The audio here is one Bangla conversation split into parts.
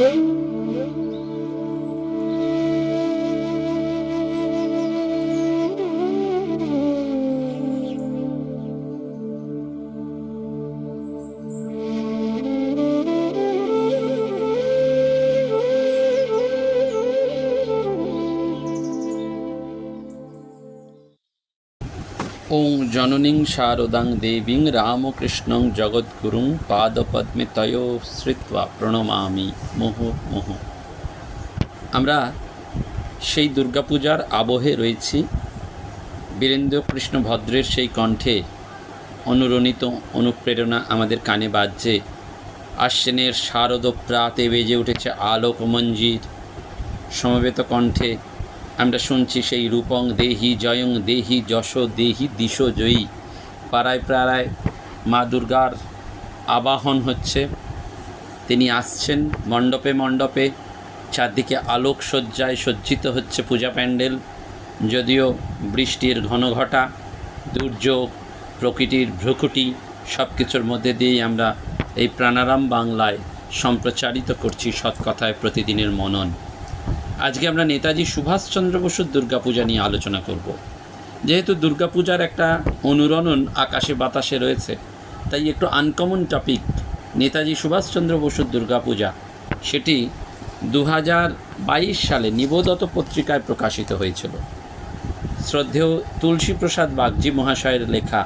ওং জননীং শারদাং দেবীং রামকৃষ্ণং জগদ্গুরুং পাদপদ্মে তয় শ্রিত্বা প্রণমামি। মোহ মোহ। আমরা সেই দুর্গাপূজার আবহে রয়েছি। বীরেন্দ্র কৃষ্ণ ভদ্রের সেই কণ্ঠে অনুরণিত অনুপ্রেরণা আমাদের কানে বাজছে। আশ্বিনের শারদ প্রাতে বেজে উঠেছে আলোক মঞ্জির সমবেত কণ্ঠে আমরা শুনছি সেই রূপং দেহি জয়ং দেহি যশ দেহি দিশ জয়ী। পাড়ায় পাড়ায় মা দুর্গার আবাহন হচ্ছে। তিনি আসছেন মণ্ডপে মণ্ডপে, চারদিকে আলোক সজ্জায় সজ্জিত হচ্ছে পূজা প্যান্ডেল। যদিও বৃষ্টির ঘনঘটা, দুর্যোগ, প্রকৃতির ভ্রুকুটি সব কিছুর মধ্যে দিয়েই আমরা এই প্রাণারাম বাংলায় সম্প্রচারিত করছি সৎকথায় প্রতিদিনের মনন। আজকে আমরা নেতাজি সুভাষচন্দ্র বসুর দুর্গাপূজা নিয়ে আলোচনা করব। যেহেতু দুর্গাপূজার একটা অনুরণন আকাশে বাতাসে রয়েছে, তাই একটু আনকমন টপিক নেতাজি সুভাষচন্দ্র বসুর দুর্গাপূজা, সেটি দু সালে নিবোদত পত্রিকায় প্রকাশিত হয়েছিল। শ্রদ্ধেয় তুলসী প্রসাদ বাগজি মহাশয়ের লেখা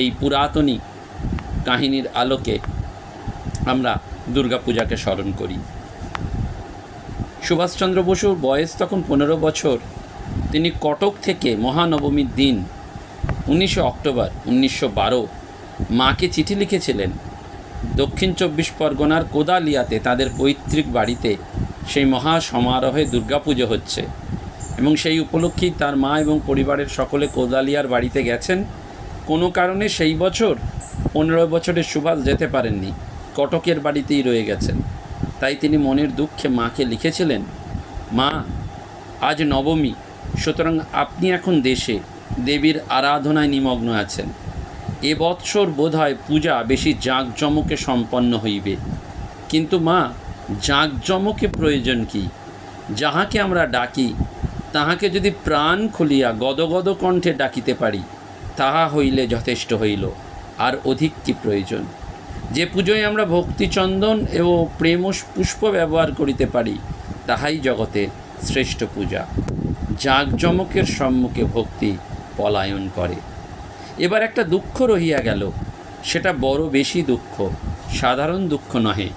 এই পুরাতনী কাহিনীর আলোকে আমরা দুর্গাপূজাকে স্মরণ করি। সুভাষচন্দ্র বসুর বয়স তখন পনেরো বছর। তিনি কটক থেকে মহানবমীর দিন, উনিশে অক্টোবর উনিশশো বারো, মাকে চিঠি লিখেছিলেন। দক্ষিণ চব্বিশ পরগনার কোদালিয়াতে তাদের পৈতৃক বাড়িতে সেই মহা সমারোহে দুর্গাপুজো হচ্ছে এবং সেই উপলক্ষেই তার মা এবং পরিবারের সকলে কোদালিয়ার বাড়িতে গেছেন। কোনো কারণে সেই বছর পনেরো বছরের সুভাষ যেতে পারেননি, কটকের বাড়িতেই রয়ে গেছেন। তাই তিনি মনের দুঃখে মাকে লিখেছিলেন, মা, আজ নবমী, সুতরাং আপনি এখন দেশে, দেবীর আরাধনায় নিমগ্ন আছেন। এ বৎসর বোধহয় পূজা বেশি জাঁকজমকে সম্পন্ন হইবে। কিন্তু মা, জাঁকজমকে প্রয়োজন কি? যাহাকে আমরা ডাকি, তাহাকে যদি প্রাণ খুলিয়া গদগদ কণ্ঠে ডাকিতে পারি, তাহা হইলে যথেষ্ট হইল, আর অধিক কি প্রয়োজন? যে পুজোয় আমরা ভক্তিচন্দন এবং প্রেম পুষ্প ব্যবহার করিতে পারি, তাহাই জগতের শ্রেষ্ঠ পূজা। জাঁকজমকের সম্মুখে ভক্তি পলায়ন করে। এবার একটা দুঃখ রহিয়া গেল, সেটা বড় বেশি দুঃখ, সাধারণ দুঃখ নহে।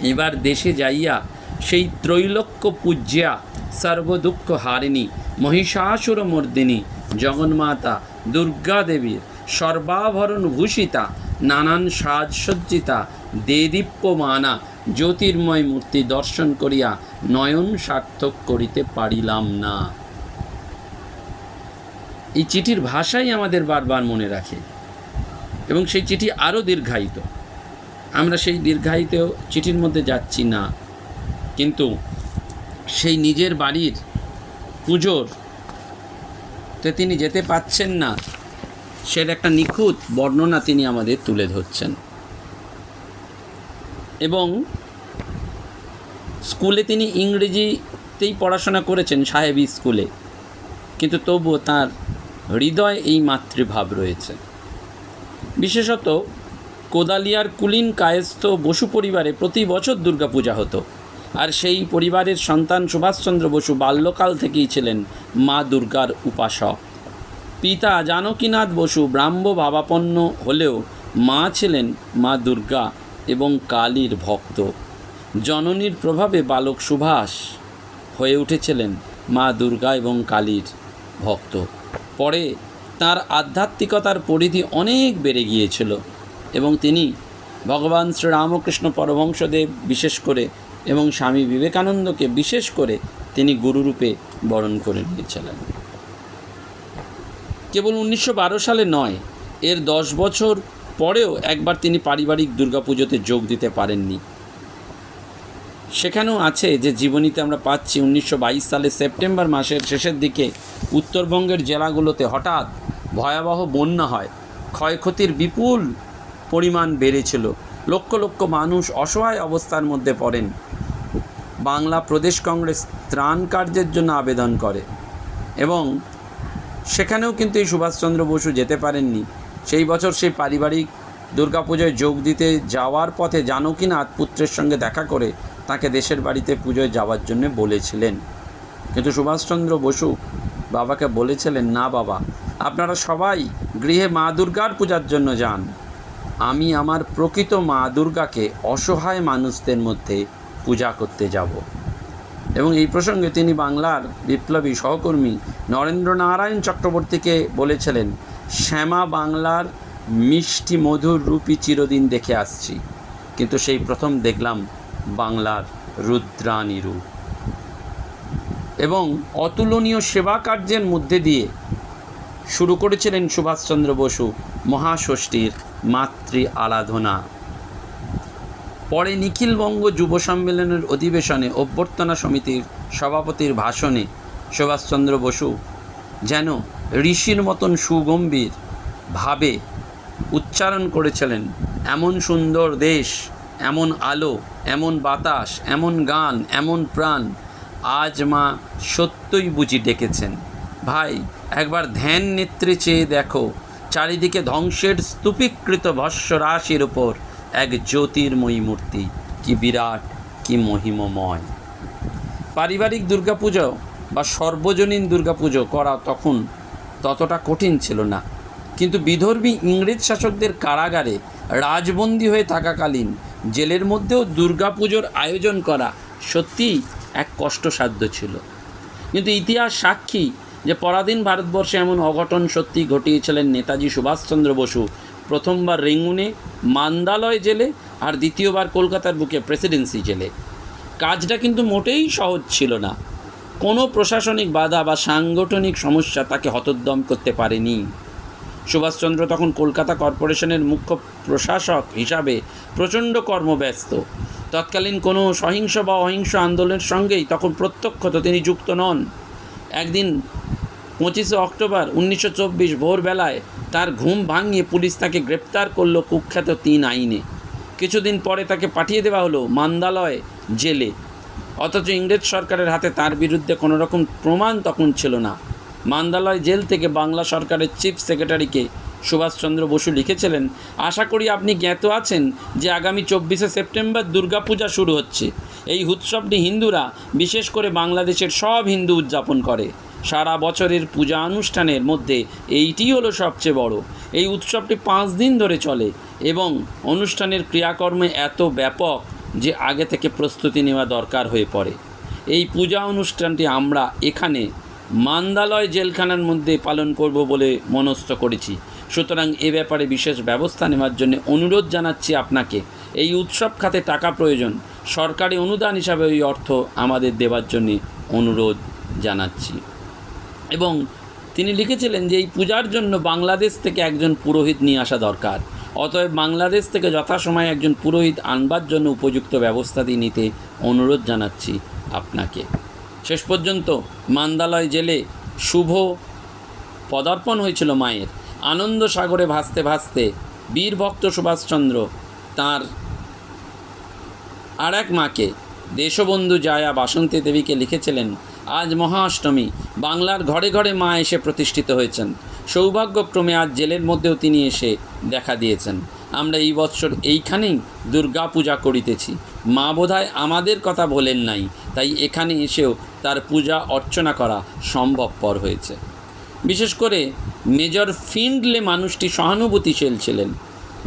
এবার দেশে যাইয়া সেই ত্রৈলোক্য পূজ্যা, সর্বদুঃখ হারিণী, মহিষাসুর মর্দিনী, জগন্মাতা দুর্গা দেবীর সর্বাভরণ ভূষিতা নানান সাজসজ্জিতা, দেদীপ্যমানা, জ্যোতির্ময় মূর্তি দর্শন করিয়া নয়ন সার্থক করিতে পারিলাম না। এই চিঠির ভাষাই আমাদের বারবার মনে রাখে এবং সেই চিঠি আরও দীর্ঘায়িত। আমরা সেই দীর্ঘায়িত চিঠির মধ্যে যাচ্ছি না, কিন্তু সেই নিজের বাড়ির পুজোর তে তিনি যেতে পাচ্ছেন না সের একটা নিখুঁত বর্ণনা তিনি আমাদের তুলে ধরছেন। এবং স্কুলে তিনি ইংরেজিতেই পড়াশোনা করেছেন, সাহেবী স্কুলে। কিন্তু তবুও তার হৃদয় এই মাতৃভাব রয়েছে। বিশেষত কোদালিয়ার কুলিন কায়স্থ বসু পরিবারে প্রতি বছর দুর্গাপূজা হতো। আর সেই পরিবারের সন্তান সুভাষচন্দ্র বসু বাল্যকাল থেকেই ছিলেন মা দুর্গার উপাসক। পিতা জানকীনাথ বসু ব্রাহ্ম ভাবাপন্ন হলেও মা ছিলেন মা দুর্গা এবং কালীর ভক্ত। জননীর প্রভাবে বালক সুভাষ হয়ে উঠেছিলেন মা দুর্গা এবং কালীর ভক্ত। পরে তার আধ্যাত্মিকতার পরিধি অনেক বেড়ে গিয়েছিল এবং তিনি ভগবান শ্রীরামকৃষ্ণ পরমহংসদেব বিশেষ করে এবং স্বামী বিবেকানন্দকে বিশেষ করে তিনি গুরুরূপে বরণ করে নিয়েছিলেন। কেবল উনিশশো বারো সালে নয়, এর দশ বছর পরেও একবার তিনি পারিবারিক দুর্গাপুজোতে যোগ দিতে পারেননি। সেখানেও আছে যে জীবনীতে আমরা পাচ্ছি উনিশশো বাইশ সালে সেপ্টেম্বর মাসের শেষের দিকে উত্তরবঙ্গের জেলাগুলোতে হঠাৎ ভয়াবহ বন্যা হয়। ক্ষয়ক্ষতির বিপুল পরিমাণ বেড়েছিল। লক্ষ লক্ষ মানুষ অসহায় অবস্থার মধ্যে পড়েন। বাংলা প্রদেশ কংগ্রেস ত্রাণ কার্যের জন্য আবেদন করে এবং সেখানেও কিন্তু এই সুভাষচন্দ্র বসু যেতে পারেননি। সেই বছর সেই পারিবারিক দুর্গাপুজোয় যোগ দিতে যাওয়ার পথে জানকীনাথ পুত্রের সঙ্গে দেখা করে তাকে দেশের বাড়িতে পুজোয় যাওয়ার জন্য বলেছিলেন। কিন্তু সুভাষচন্দ্র বসু বাবাকে বলেছিলেন, না বাবা, আপনারা সবাই গৃহে মা দুর্গার পূজার জন্য যান। আমি আমার প্রকৃত মা দুর্গাকে অসহায় মানুষদের মধ্যে পূজা করতে যাব। এবং এই প্রসঙ্গে তিনি বাংলার বিপ্লবী সহকর্মী নরেন্দ্র নারায়ণ চক্রবর্তীকে বলেছিলেন, শ্যামা বাংলার মিষ্টি মধুর রূপী চিরদিন দেখে আসছি। কিন্তু সেই প্রথম দেখলাম বাংলার রুদ্রাণী রূপ। এবং অতুলনীয় সেবা কার্যের মধ্যে দিয়ে শুরু করেছিলেন সুভাষচন্দ্র বসু মহাষষ্ঠীর মাতৃ আরাধনা। পরে নিখিলবঙ্গ যুব সম্মেলনের অধিবেশনে অভ্যর্থনা সমিতির সভাপতির ভাষণে সুভাষচন্দ্র বসু যেন ঋষির মতন সুগম্ভীর ভাবে উচ্চারণ করেছিলেন, এমন সুন্দর দেশ, এমন আলো, এমন বাতাস, এমন গান, এমন প্রাণ, আজ মা সত্যই বুঝি ডেকেছেন। ভাই, একবার ধ্যান নেত্রে চেয়ে দেখো, চারিদিকে ধ্বংসের স্তূপীকৃত ভস্য রাশির ওপর এক জ্যোতির্ময়ী মূর্তি। কি বিরাট, কি মহিমময়। পারিবারিক দুর্গাপুজো বা সর্বজনীন দুর্গাপুজো করা তখন ততটা কঠিন ছিল না। কিন্তু বিধর্মী ইংরেজ শাসকদের কারাগারে রাজবন্দী হয়ে থাকাকালীন জেলের মধ্যেও দুর্গাপুজোর আয়োজন করা সত্যিই এক কষ্টসাধ্য ছিল। কিন্তু ইতিহাস সাক্ষী যে পরাধীন ভারতবর্ষে এমন অঘটন সত্যি ঘটিয়েছিলেন নেতাজি সুভাষচন্দ্র বসু প্রথমবার রেঙ্গুনে মান্দালয় জেলে আর দ্বিতীয়বার কলকাতার বুকে প্রেসিডেন্সি জেলে। কাজটা কিন্তু মোটেই সহজ ছিল না। কোনো প্রশাসনিক বাধা বা সাংগঠনিক সমস্যা তাকে হতোদ্যম করতে পারেনি। সুভাষচন্দ্র তখন কলকাতা কর্পোরেশনের মুখ্য প্রশাসক হিসাবে প্রচণ্ড কর্মব্যস্ত। তৎকালীন কোনো সহিংস বা অহিংস আন্দোলনের সঙ্গেই তখন প্রত্যক্ষত তিনি যুক্ত নন। একদিন পঁচিশে অক্টোবর উনিশশো চব্বিশ ভোরবেলায় তার ঘুম ভাঙিয়ে পুলিশ তাকে গ্রেপ্তার করল কুখ্যাত তিন আইনে। কিছুদিন পরে তাকে পাঠিয়ে দেওয়া হলো মান্দালয় জেলে। অথচ ইংরেজ সরকারের হাতে তার বিরুদ্ধে কোনো রকম প্রমাণ তখন ছিল না। মান্দালয় জেল থেকে বাংলা সরকারের চিফ সেক্রেটারিকে সুভাষচন্দ্র বসু লিখেছিলেন, আশা করি আপনি জ্ঞাত আছেন যে আগামী চব্বিশে সেপ্টেম্বর দুর্গাপূজা শুরু হচ্ছে। এই উৎসবটি হিন্দুরা, বিশেষ করে বাংলাদেশের সব হিন্দু উদযাপন করে। সারা বছরের পূজা অনুষ্ঠানের মধ্যে এইটি হলো সবচেয়ে বড়। এই উৎসবটি পাঁচ দিন ধরে চলে এবং অনুষ্ঠানের ক্রিয়াকর্মে এত ব্যাপক যে আগে থেকে প্রস্তুতি নেওয়া দরকার হয়ে পড়ে। এই পূজা অনুষ্ঠানটি আমরা এখানে মান্দালয় জেলখানার মধ্যে পালন করব বলে মনস্থ করেছি। সুতরাং এ ব্যাপারে বিশেষ ব্যবস্থা নেওয়ার জন্য অনুরোধ জানাচ্ছি আপনাকে। এই উৎসব খাতে টাকা প্রয়োজন। সরকারি অনুদান হিসাবে ওই অর্থ আমাদের দেওয়ার জন্য অনুরোধ জানাচ্ছি। এবং তিনি লিখেছিলেন যে এই পূজার জন্য বাংলাদেশ থেকে একজন পুরোহিত নিয়ে আসা দরকার। অতএব বাংলাদেশ থেকে যথাসময়ে একজন পুরোহিত আনবার জন্য উপযুক্ত ব্যবস্থাটি নিতে অনুরোধ জানাচ্ছি আপনাকে। শেষ পর্যন্ত মান্দালয় জেলে শুভ পদার্পণ হয়েছিল মায়ের। আনন্দ সাগরে ভাসতে ভাসতে বীরভক্ত সুভাষচন্দ্র তাঁর আর এক মাকে দেশবন্ধু জায়া বাসন্তী দেবীকে লিখেছিলেন আজ মহাষ্টমী। বাংলার ঘরে ঘরে মা এসে প্রতিষ্ঠিত হয়েছেন। সৌভাগ্যক্রমে আজ জেলের মধ্যেও তিনি এসে দেখা দিয়েছেন। আমরা এই বৎসর এইখানেই দুর্গা পূজা করিতেছি। মা বোধহয় আমাদের কথা বলেন নাই, তাই এখানে এসেও তার পূজা অর্চনা করা সম্ভবপর হয়েছে। বিশেষ করে মেজর ফিন্ডলে মানুষটি সহানুভূতিশীল ছিলেন।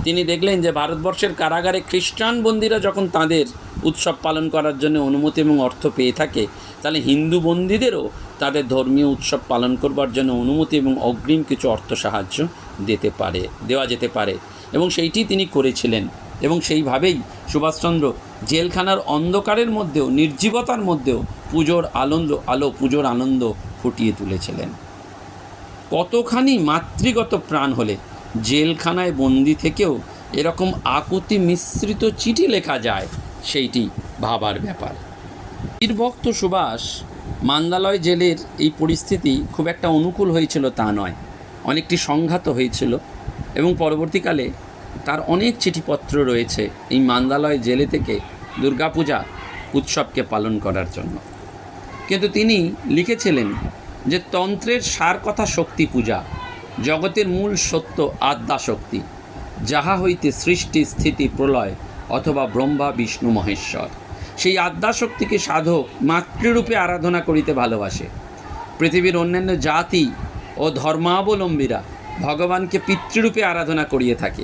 তিনি দেখলেন যে ভারতবর্ষের কারাগারে খ্রিস্টান বন্দীরা যখন তাদের উৎসব পালন করার জন্য অনুমতি এবং অর্থ পেয়ে থাকে, তাহলে হিন্দু বন্দীদেরও তাদের ধর্মীয় উৎসব পালন করবার জন্য অনুমতি এবং অগ্রিম কিছু অর্থ সাহায্য দিতে পারে, দেওয়া যেতে পারে। এবং সেইটি তিনি করেছিলেন। এবং সেইভাবেই সুভাষচন্দ্র জেলখানার অন্ধকারের মধ্যেও, নির্জীবতার মধ্যেও পুজোর আনন্দ, আলো পুজোর আনন্দ ফুটিয়ে তুলেছিলেন। কতখানি মাতৃগত প্রাণ হলে জেলখানায় বন্দি থেকেও এরকম আকুতি মিশ্রিত চিঠি লেখা যায়, সেইটি ভাবার ব্যাপার। বীরভক্ত সুভাষ, মান্দালয় জেলের এই পরিস্থিতি খুব একটা অনুকূল হয়েছিল তা নয়। অনেকটি সংঘাত হয়েছিল এবং পরবর্তীকালে তার অনেক চিঠিপত্র রয়েছে এই মান্দালয় জেলে থেকে দুর্গাপূজা উৎসবকে পালন করার জন্য। কিন্তু তিনি লিখেছিলেন যে তন্ত্রের সার কথা শক্তি পূজা জগতের মূল সত্য আদ্যা শক্তি যাহা হইতে সৃষ্টি স্থিতি প্রলয় অথবা ব্রহ্মা, বিষ্ণু, মহেশ্বর। সেই আদ্যা শক্তিকে সাধক মাতৃরূপে আরাধনা করিতে ভালোবাসে। পৃথিবীর অন্যান্য জাতি ও ধর্মাবলম্বীরা ভগবানকে পিতৃরূপে আরাধনা করিয়ে থাকে।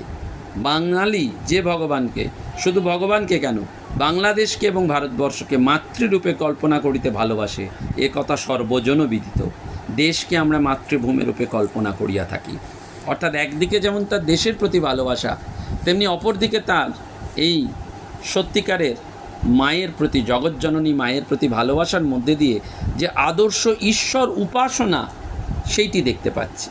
বাঙালি যে ভগবানকে, শুধু ভগবানকে কেন, বাংলাদেশকে এবং ভারতবর্ষকে মাতৃরূপে কল্পনা করিতে ভালোবাসে, এ কথা সর্বজন বিদিত দেশকে আমরা মাতৃভূমি রূপে কল্পনা করিয়া থাকি। অর্থাৎ একদিকে যেমন তার দেশের প্রতি ভালোবাসা, তেমনি অপরদিকে তার এই সত্যিকারের মায়ের প্রতি, জগৎজননী মায়ের প্রতি ভালোবাসার মধ্যে দিয়ে যে আদর্শ ঈশ্বর উপাসনা, সেইটি দেখতে পাচ্ছি।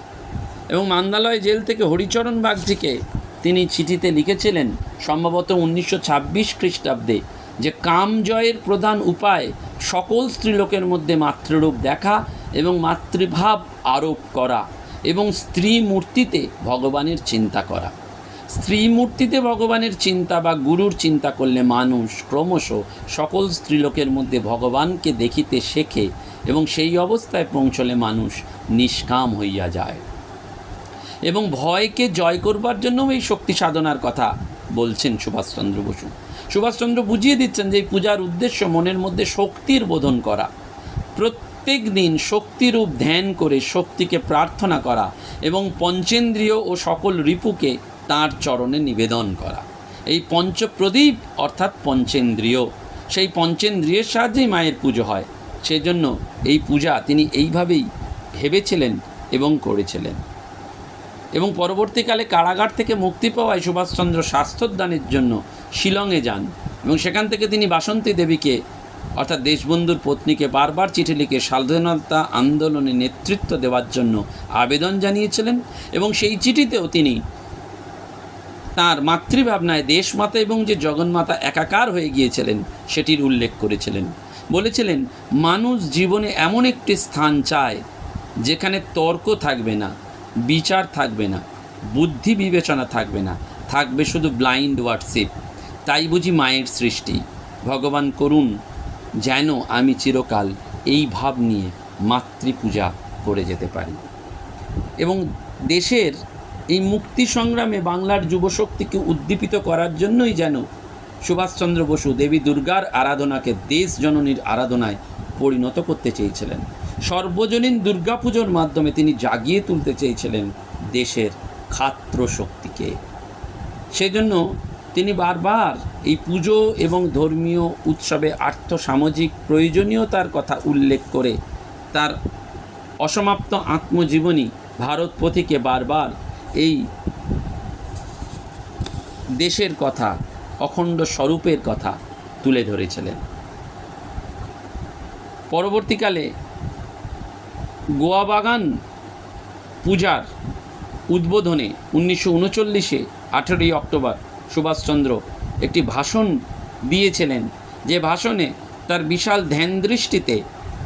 এবং মান্দালয় জেল থেকে হরিচরণ বাগজিকে তিনি চিঠিতে লিখেছিলেন, সম্ভবত উনিশশো ছাব্বিশ খ্রিস্টাব্দে, যে কাম জয়ের প্রধান উপায় সকল স্ত্রীলোকের মধ্যে মাতৃরূপ দেখা এবং মাতৃভাব আরোপ করা এবং স্ত্রী মূর্তিতে ভগবানের চিন্তা করা। স্ত্রী মূর্তিতে ভগবানের চিন্তা বা গুরুর চিন্তা করলে মানুষ ক্রমশ সকল স্ত্রীলোকের মধ্যে ভগবানকে দেখিতে শেখে এবং সেই অবস্থায় পৌঁছলে মানুষ নিষ্কাম হইয়া যায়। এবং ভয়কে জয় করবার জন্যও এই শক্তি সাধনার কথা বলছেন সুভাষচন্দ্র বসু। সুভাষচন্দ্র বুঝিয়ে দিচ্ছেন যে এই পূজার উদ্দেশ্য মনের মধ্যে শক্তির বোধন করা। প্রত্যেক দিন শক্তিরূপ ধ্যান করে শক্তিকে প্রার্থনা করা এবং পঞ্চেন্দ্রিয় ও সকল রিপুকে তাঁর চরণে নিবেদন করা। এই পঞ্চপ্রদীপ অর্থাৎ পঞ্চেন্দ্রিয়, সেই পঞ্চেন্দ্রিয়ের সাহায্যেই মায়ের পুজো হয়। সেজন্য এই পূজা তিনি এইভাবেই ভেবেছিলেন এবং করেছিলেন। এবং পরবর্তীকালে কারাগার থেকে মুক্তি পাওয়ায় সুভাষচন্দ্র স্বাস্থ্যোদ্যানের জন্য শিলংয়ে যান এবং সেখান থেকে তিনি বাসন্তী দেবীকে অর্থাৎ দেশবন্ধুর পত্নীকে বারবার চিঠি লিখে স্বাধীনতা আন্দোলনে নেতৃত্ব দেওয়ার জন্য আবেদন জানিয়েছিলেন এবং সেই চিঠিতেও তিনি তার মাতৃভাবনায় দেশমাতা এবং যে জগন্মাতা একাকার হয়ে গিয়েছিলেন, সেটির উল্লেখ করেছিলেন। বলেছিলেন, মানুষ জীবনে এমন একটি স্থান চায় যেখানে তর্ক থাকবে না, বিচার থাকবে না, বুদ্ধি বিবেচনা থাকবে না, থাকবে শুধু ব্লাইন্ড ওয়ার্ডশিপ। তাই বুঝি মায়ের সৃষ্টি। ভগবান করুন যেন আমি চিরকাল এই ভাব নিয়ে মাতৃপূজা করে যেতে পারি। এবং দেশের এই মুক্তি সংগ্রামে বাংলার যুবশক্তিকে উদ্দীপিত করার জন্যই যেন সুভাষচন্দ্র বসু দেবী দুর্গার আরাধনাকে দেশ জননীর আরাধনায় পরিণত করতে চেয়েছিলেন। সর্বজনীন দুর্গাপুজোর মাধ্যমে তিনি জাগিয়ে তুলতে চেয়েছিলেন দেশের খাত্র শক্তিকে সেজন্য তিনি বারবার এই পুজো এবং ধর্মীয় উৎসবে আর্থসামাজিক প্রয়োজনীয়তার কথা উল্লেখ করে তার অসমাপ্ত আত্মজীবনী ভারত পথিকে বারবার এই দেশের কথা, অখণ্ড স্বরূপের কথা তুলে ধরেছিলেন। পরবর্তীকালে গোয়া বাগান পূজার উদ্বোধনে উনিশশো উনচল্লিশে আঠেরোই অক্টোবর সুভাষচন্দ্র একটি ভাষণ দিয়েছিলেন, যে ভাষণে তার বিশাল ধ্যান দৃষ্টিতে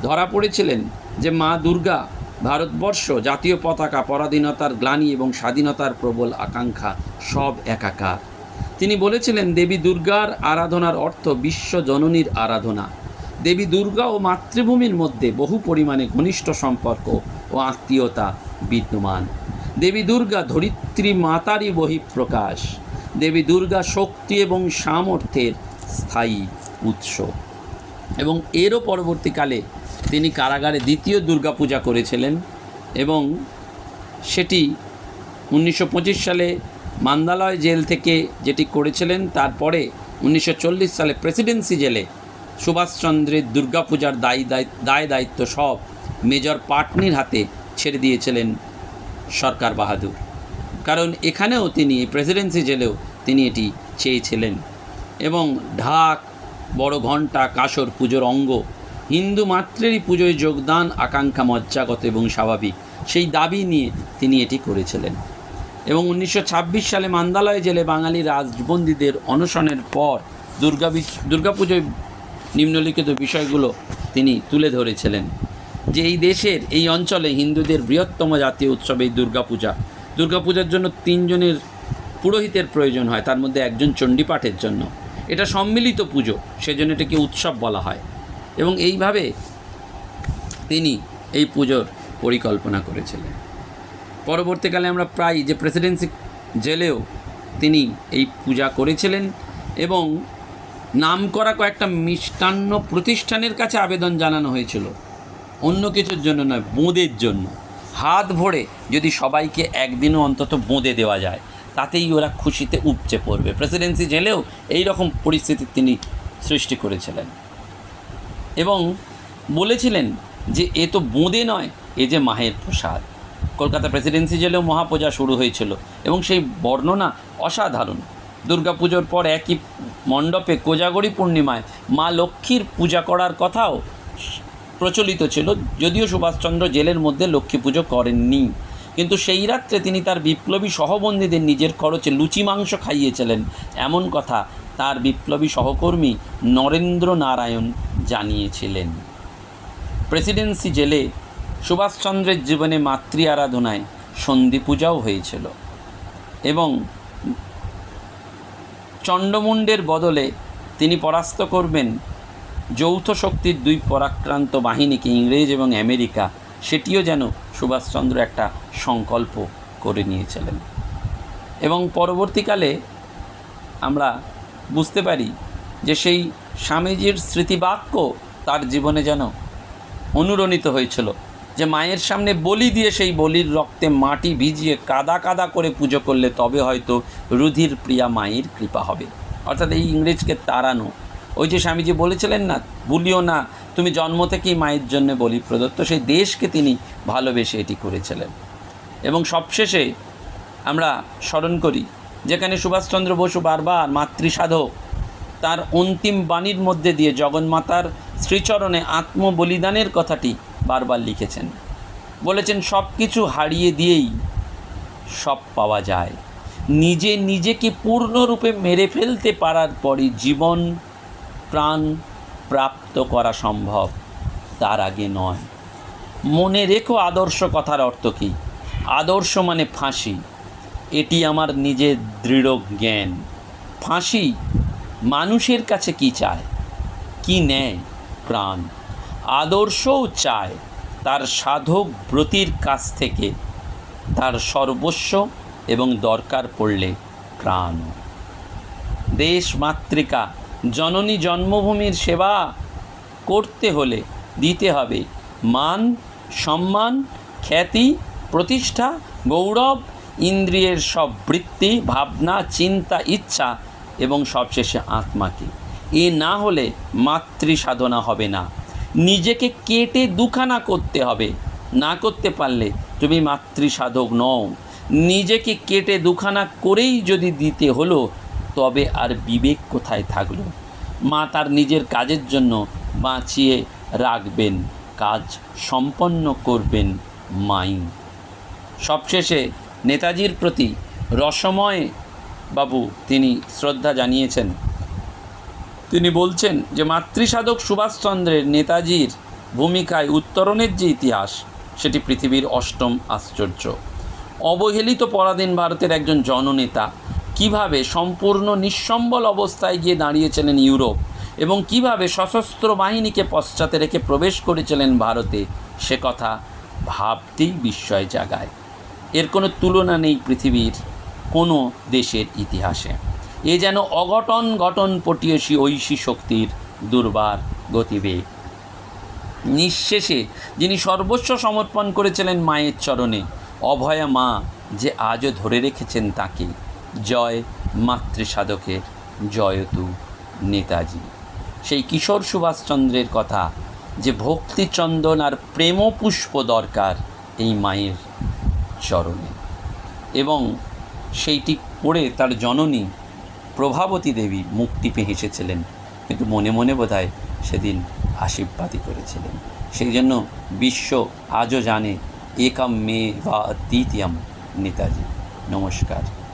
ধরা পড়েছিলেন যে মা দুর্গা ভারতবর্ষ জাতীয় পতাকা, পরাধীনতার গ্লানি এবং স্বাধীনতার প্রবল আকাঙ্ক্ষা সব একাকার। তিনি বলেছিলেন, দেবী দুর্গার আরাধনার অর্থ বিশ্ব জননীর আরাধনা। দেবী দুর্গা ও মাতৃভূমির মধ্যে বহু পরিমাণে ঘনিষ্ঠ সম্পর্ক ও আত্মীয়তা বিদ্যমান। দেবী দুর্গা ধরিত্রী মাতারই বহিঃপ্রকাশ। দেবী দুর্গা শক্তি এবং সামর্থ্যের স্থায়ী উৎস। এবং এরও পরবর্তীকালে তিনি কারাগারে দ্বিতীয় দুর্গাপূজা করেছিলেন এবং সেটি উনিশশো পঁচিশ সালে মান্দালয় জেল থেকে যেটি করেছিলেন, তারপরে উনিশশো চল্লিশ সালে প্রেসিডেন্সি জেলে সুভাষচন্দ্রের দুর্গাপূজার দায়ী দায় দায় দায়িত্ব সব মেজর পাটনির হাতে ছেড়ে দিয়েছিলেন সরকার বাহাদুর। কারণ এখানেও তিনি প্রেসিডেন্সি জেলেও তিনি এটি চেয়েছিলেন। এবং ঢাক, বড় ঘণ্টা, কাসর পুজোর অঙ্গ, হিন্দু মাত্রেরই পুজোয় যোগদান, আকাঙ্ক্ষা, মজ্জাগত এবং স্বাভাবিক, সেই দাবি নিয়ে তিনি এটি করেছিলেন। এবং উনিশশো ছাব্বিশ সালে মান্দালয় জেলে বাঙালি রাজবন্দীদের অনশনের পর দুর্গা দুর্গাপুজোয় নিম্নলিখিত বিষয়গুলো তিনি তুলে ধরেছিলেন যে এই দেশের, এই অঞ্চলে হিন্দুদের বৃহত্তম জাতীয় উৎসব এই দুর্গাপূজা দুর্গাপূজার জন্য তিনজনের পুরোহিতের প্রয়োজন হয়, তার মধ্যে একজন চণ্ডীপাঠের জন্য। এটা সম্মিলিত পুজো, সেজন্য এটাকে উৎসব বলা হয়। এবং এইভাবে তিনি এই পুজোর পরিকল্পনা করেছিলেন। পরবর্তীকালে আমরা প্রায় যে প্রেসিডেন্সি জেলেও তিনি এই পূজা করেছিলেন এবং নাম করা কয়েকটা মিষ্টান্ন প্রতিষ্ঠানের কাছে আবেদন জানানো হয়েছিল। অন্য কিছুর জন্য নয়, বোঁদের জন্য। হাত ভরে যদি সবাইকে একদিনও অন্তত বোঁদে দেওয়া যায়, তাতেই ওরা খুশিতে উপচে পড়বে। প্রেসিডেন্সি জেলেও এই রকম পরিস্থিতি তিনি সৃষ্টি করেছিলেন। এবং বলেছিলেন যে, এ তো বোঁদে নয়, এ যে মাহের প্রসাদ। কলকাতা প্রেসিডেন্সি জেলেও মহাপূজা শুরু হয়েছিল এবং সেই বর্ণনা অসাধারণ। দুর্গাপুজোর পর একই মণ্ডপে কোজাগরী পূর্ণিমায় মা লক্ষ্মীর পূজা করার কথাও প্রচলিত ছিল, যদিও সুভাষচন্দ্র জেলের মধ্যে লক্ষ্মী পুজো করেননি। কিন্তু সেই রাত্রে তিনি তার বিপ্লবী সহবন্দীদের নিজের খরচে লুচি মাংস খাইয়েছিলেন। এমন কথা তার বিপ্লবী সহকর্মী নরেন্দ্র নারায়ণ জানিয়েছিলেন। প্রেসিডেন্সি জেলে সুভাষচন্দ্রের জীবনে মাতৃ আরাধনায় সন্ধি পূজাও হয়েছিল এবং চণ্ডমুণ্ডের বদলে তিনি পরাস্ত করবেন যৌথ শক্তির দুই পরাক্রান্ত বাহিনীকে ইংরেজ এবং আমেরিকা, সেটিও যেন সুভাষচন্দ্র একটা সংকল্প করে নিয়েছিলেন। এবং পরবর্তীকালে আমরা বুঝতে পারি যে সেই স্বামীজির স্মৃতিবাক্য তার জীবনে যেন অনুরণিত হয়েছিল, যে মায়ের সামনে বলি দিয়ে সেই বলির রক্তে মাটি ভিজিয়ে কাদা কাদা করে পুজো করলে তবে হয়তো রুধির প্রিয়া মায়ের কৃপা হবে। অর্থাৎ এই ইংরেজকে তাড়ানো ওই যে স্বামীজি বলেছিলেন না, বলিও না, তুমি জন্ম থেকেই মায়ের জন্য বলি প্রদত্ত সেই দেশকে তিনি ভালোবেসে এটি করেছিলেন। এবং সবশেষে আমরা স্মরণ করি, যেখানে সুভাষচন্দ্র বসু বারবার মাতৃসাধক তার অন্তিম বাণীর মধ্যে দিয়ে জগন্মাতার শ্রীচরণে আত্মবলিদানের কথাটি বারবার লিখেছেন। বলেছেন সব কিছু হারিয়ে দিয়েই সব পাওয়া যায়। নিজে নিজেকে পূর্ণরূপে মেরে ফেলতে পারার পরই জীবন প্রাণ প্রাপ্ত করা সম্ভব, তার আগে নয়। মনে রেখো আদর্শ কথার অর্থ কী। আদর্শ মানে ফাঁসি। এটি আমার নিজের দৃঢ় জ্ঞান। ফাঁসি মানুষের কাছে কি চায়? কি নেয় প্রাণ? আদর্শও চায় তার সাধক ব্রতির কাছ থেকে। তার সর্বস্ব এবং দরকার পড়লে প্রাণ। দেশ মাতৃকা জননী জন্মভূমির সেবা করতে হলে দিতে হবে। মান, সম্মান, খ্যাতি, প্রতিষ্ঠা, গৌরব, ইন্দ্রিয়ের সব বৃত্তি, ভাবনা, চিন্তা, ইচ্ছা এবং সবশেষে আত্মাকে। এ না হলে মাতৃ সাধনা হবে না। নিজেকে কেটে দুখানা করতে হবে। না করতে পারলে তুমি মাতৃ সাধক নও। নিজেকে কেটে দুখানা করেই যদি দিতে হলো তবে আর বিবেক কোথায় থাকল? মা তার নিজের কাজের জন্য বাঁচিয়ে রাখবেন, কাজ সম্পন্ন করবেন মাই। সবশেষে নেতাজির প্রতি রসময় বাবু তিনি শ্রদ্ধা জানিয়েছেন। তিনি বলছেন যে, মাতৃসাধক সুভাষচন্দ্রের নেতাজির ভূমিকায় উত্তরণের যে ইতিহাস, সেটি পৃথিবীর অষ্টম আশ্চর্য। অবহেলিত পরাধীন ভারতের একজন জননেতা কীভাবে সম্পূর্ণ নিঃসম্বল অবস্থায় গিয়ে দাঁড়িয়েছিলেন ইউরোপ এবং কীভাবে সশস্ত্র বাহিনীকে পশ্চাতে রেখে প্রবেশ করেছিলেন ভারতে, সে কথা ভাবতেই বিস্ময় জাগায়। এর কোনো তুলনা নেই পৃথিবীর কোনো দেশের ইতিহাসে। এ যেন অঘটন ঘটন পটিয়সী ঐশী শক্তির দুর্বার গতিবেগ। নিঃশেষে যিনি সর্বস্ব সমর্পণ করেছিলেন মায়ের চরণে, অভয়া মা যে আজও ধরে রেখেছেন তাকে। জয় মাতৃসাধকের জয়তু নেতাজি। সেই কিশোর সুভাষচন্দ্রের কথা, যে ভক্তিচন্দন আর প্রেম পুষ্প দরকার এই মায়ের চরণে। এবং সেইটি পড়ে তার জননী প্রভাবতী দেবী মুখ টিপে হেসেছিলেন কিন্তু মনে মনে বোধহয় সেদিন আশীর্বাদই করেছিলেন। সেই জন্য বিশ্ব আজও জানে একম মে বা দ্বিতীয়ম নেতাজি। নমস্কার।